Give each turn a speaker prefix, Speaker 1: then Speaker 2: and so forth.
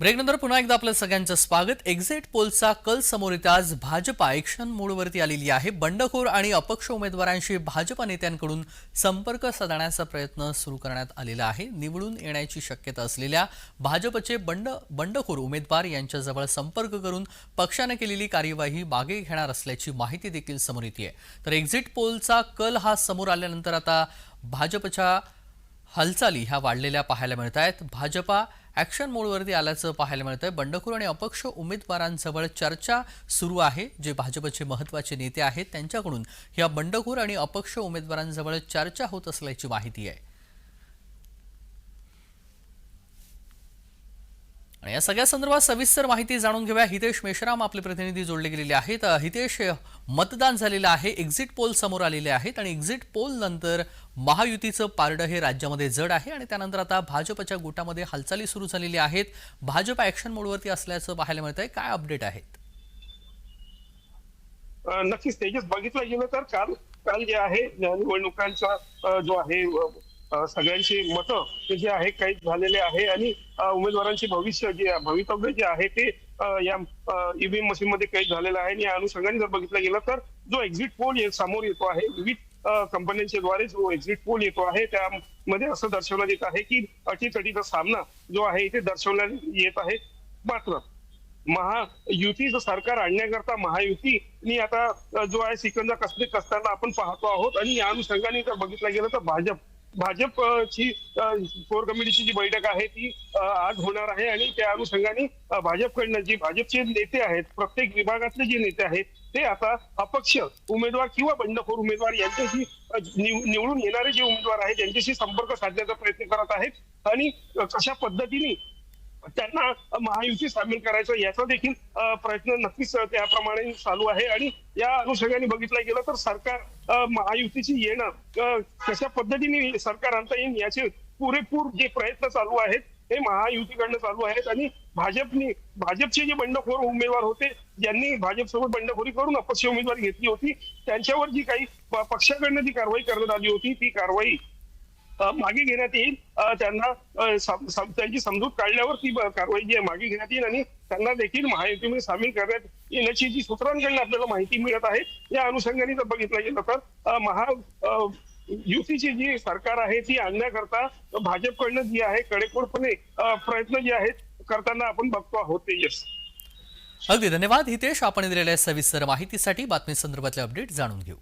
Speaker 1: ब्रेकनंतर पुन्हा एकदा आपलं सगळ्यांचं स्वागत. एक्झिट पोलचा कल समोर येताच भाजपा एक्शन मोडवरती आलेली आहे. बंडखोर आणि अपक्ष उमेदवारांशी भाजपा नेत्यांकडून संपर्क साधण्याचा प्रयत्न सुरू करण्यात आलेला आहे. निवडून येण्याची शक्यता असलेल्या भाजपचे बंड बंडखोर उमेदवार यांच्याजवळ संपर्क करून पक्षाने केलेली कार्यवाही मागे घेणार असल्याची माहिती देखील समोर येते तर एक्झिट पोलचा कल हा समोर आल्यानंतर आता भाजपच्या हालचाली ह्या वाढलेल्या पाहायला मिळत आहेत. भाजपा ॲक्शन मोडवरती आल्याचं पाहायला मिळतं आहे बंडखोर आणि अपक्ष उमेदवारांजवळ चर्चा सुरू आहे. जे भाजपचे महत्त्वाचे नेते आहेत त्यांच्याकडून या बंडखोर आणि अपक्ष उमेदवारांजवळ चर्चा होत असल्याची माहिती आहे. या सगळ्या संदर्भात सविस्तर माहिती जाणून घेऊया. हितेश मेश्राम आपले प्रतिनिधी जोडले गेलेले आहेत. हितेश मतदान झालेलं आहे. एक्झिट पोल समोर आलेले आहेत आणि एक्झिट पोल नंतर महायुतीचं पारडं हे राज्यामध्ये जड आहे आणि त्यानंतर आता भाजपच्या गोटामध्ये हालचाली सुरू झालेल्या आहेत. भाजप ॲक्शन मोडवरती असल्याचं पाहायला मिळत आहे काय अपडेट आहेत?
Speaker 2: नक्कीच. तेजस बघितलं गेलं तर काल काल जे आहे निवडणुकांचा जो आहे सगळ्यांची मतं ते जे आहे काही झालेले आहे आणि उमेदवारांचे भविष्य जे भवितव्य जे आहे ते या ईव्हीएम मशीन मध्ये काही झालेलं आहे आणि या अनुषंगाने जर बघितलं गेलं तर जो एक्झिट पोल समोर येतो आहे विविध कंपन्यांच्या द्वारे जो एक्झिट पोल येतो आहे त्यामध्ये असं दर्शवण्यात येत आहे की अटीतटीचा सामना जो आहे इथे दर्शवण्यात येत आहे. मात्र महायुतीचं सरकार आणण्याकरता महायुतीनी आता जो आहे सिकंदर कसले कसताना आपण पाहतो आहोत आणि या अनुषंगाने जर बघितलं गेलं तर भाजप भाजपची कोर कमिटीची जी बैठक आहे ती आज होणार आहे आणि त्या अनुषंगाने भाजपकडनं जी भाजपचे नेते आहेत प्रत्येक विभागातले जे नेते आहेत ते आता अपक्ष उमेदवार किंवा बंडखोर उमेदवार यांच्याशी निव- निवडून येणारे जे उमेदवार आहेत त्यांच्याशी संपर्क साधण्याचा प्रयत्न करत आहेत आणि कशा पद्धतीने त्यांना महायुती सामील करायचं याचा देखील प्रयत्न नक्कीच त्याप्रमाणे चालू आहे. आणि या अनुषंगाने बघितलं गेलं तर सरकार महायुतीची येणं कशा पद्धतीने सरकार आणता येईल याचे पुरेपूर जे प्रयत्न चालू आहेत हे महायुतीकडनं चालू आहेत आणि भाजपने भाजपचे जे बंडखोर उमेदवार होते ज्यांनी भाजपसोबत बंडखोरी करून अपक्ष उमेदवारी घेतली होती त्यांच्यावर जी काही पक्षाकडनं जी कारवाई करण्यात आली होती ती कारवाई मागे घेण्यात येईल. त्यांना त्यांची समजूत काढल्यावर ती कारवाई जी आहे मागे घेण्यात येईल आणि त्यांना देखील महायुतीमध्ये सामील करण्यात येण्याची जी सूत्रांकडून आपल्याला माहिती मिळत आहे या अनुषंगाने जर बघितलं गेलं तर महा युतीची जी सरकार आहे ती आणण्याकरता भाजपकडनं जी आहे कडेकोडपणे प्रयत्न जे आहेत करताना आपण बघतो आहोत तेजस
Speaker 1: अगदी धन्यवाद. हितेश आपण दिलेल्या सविस्तर माहितीसाठी बातमी संदर्भातले अपडेट जाणून घेऊ.